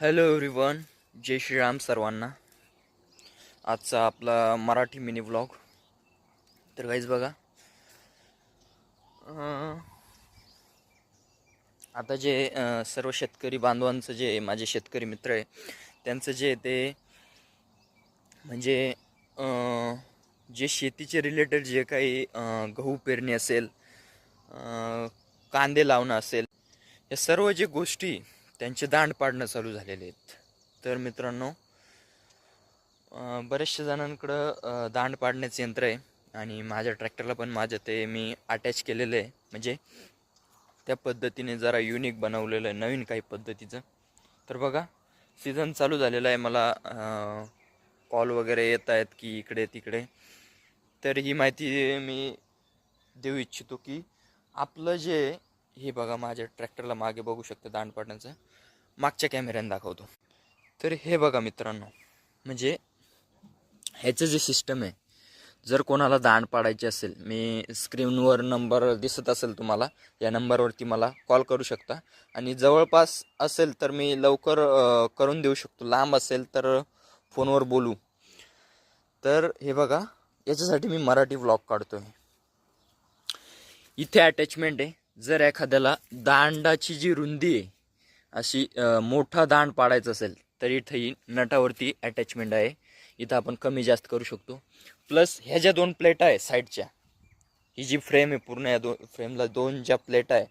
Hello everyone जय श्रीराम सर्वांना. आजचा आपला मराठी मिनी व्लॉग तर काहीच बघा. आता जे सर्व शेतकरी बांधवांचं जे माझे शेतकरी मित्र आहे त्यांचं जे ते म्हणजे जे शेतीचे रिलेटेड जे काही गहू पेरणी असेल कांदे लावणं असेल या सर्व जे गोष्टी त्यांचे दांड पाडणं चालू झालेले आहेत. तर मित्रांनो बऱ्याचशा जणांकडं दांड पाडण्याचं यंत्र आहे आणि माझ्या ट्रॅक्टरला पण माझं ते मी अटॅच केलेलं आहे. म्हणजे त्या पद्धतीने जरा युनिक बनवलेलं आहे नवीन काही पद्धतीचं. तर बघा सीझन चालू झालेला आहे. मला कॉल वगैरे येत आहेत की इकडे तिकडे. तर ही माहिती मी देऊ इच्छितो की आपलं जे हे बघा माझ्या ट्रॅक्टरला मागे बघू शकता दांडपाट्यांचं मागच्या कॅमेऱ्याने दाखवतो. तर हे बघा मित्रांनो म्हणजे ह्याचं जे सिस्टम आहे जर कोणाला दांड पाडायची असेल मी स्क्रीनवर नंबर दिसत असेल तुम्हाला या नंबरवरती मला कॉल करू शकता. आणि जवळपास असेल तर मी लवकर करून देऊ शकतो. लांब असेल तर फोनवर बोलू. तर हे बघा याच्यासाठी मी मराठी व्लॉग आहे इथे अटॅचमेंट आहे. जर एखाद्याला दांडाची जी रुंदी आहे अशी मोठा दांड पाडायचा असेल तर इथं ही नटावरती अटॅचमेंट आहे. इथं आपण कमी जास्त करू शकतो. प्लस ह्या ज्या दोन प्लेटा आहे साईडच्या ही जी फ्रेम आहे पूर्ण या दोन फ्रेमला दोन ज्या प्लेट आहे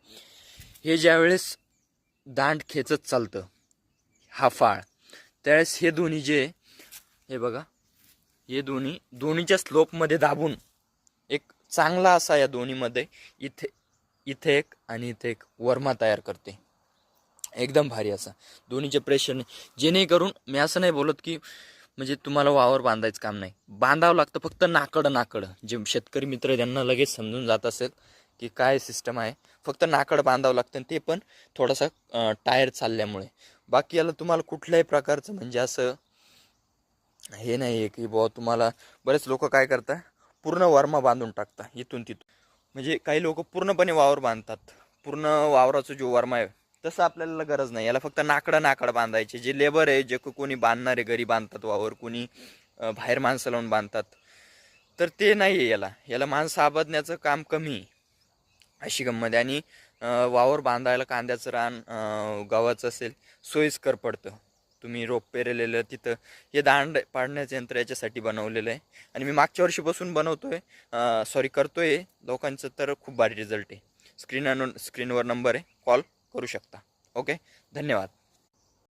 हे ज्यावेळेस दांड खेचत चालतं हा फाळ त्यावेळेस हे दोन्ही जे आहे, हे बघा हे दोन्ही दोन्हीच्या स्लोपमध्ये दाबून एक चांगला असा या दोन्हीमध्ये इथे इथे एक आणि इथे एक वर्मा तयार करते. एकदम भारी असा. दोन्हीचे प्रेशरने जेणेकरून मी असं नाही बोलत की म्हणजे तुम्हाला वावर बांधायचं काम नाही. बांधावं लागतं फक्त नाकडं नाकडं. जे शेतकरी मित्र त्यांना लगेच समजून जात असेल की काय सिस्टम आहे. फक्त नाकडं बांधावं लागतं ते पण थोडासा टायर चालल्यामुळे. बाकी याला तुम्हाला कुठल्याही प्रकारचं म्हणजे असं हे नाही आहे की बुवा तुम्हाला बरेच लोक काय करतात? पूर्ण वर्मा बांधून टाकता इथून तिथून. म्हणजे काही लोक पूर्णपणे वावर बांधतात. पूर्ण वावराचं जो वर्मा आहे तसं आपल्याला गरज नाही. याला फक्त नाकडं नाकडं बांधायचे. जे लेबर आहे जे को- कोणी बांधणारे घरी बांधतात वावर कोणी बाहेर माणसं लावून बांधतात. तर ते नाही आहे याला. याला माणसं आबदण्याचं काम कमी आहे. अशी गंमत आहे. आणि वावर बांधायला कांद्याचं रान अं, गव्हाचं असेल सोयीस्कर पडतं. तुम्ही रोप पेरलेलं तिथं हे दांड पाडण्याचं यंत्र याच्यासाठी बनवलेलं आहे. आणि मी मागच्या वर्षीपासून बनवतो आहे सॉरी करतो आहे लोकांचं तर खूप भारी रिझल्ट आहे. स्क्रीन स्क्रीनवर नंबर आहे. कॉल करू शकता. ओके धन्यवाद.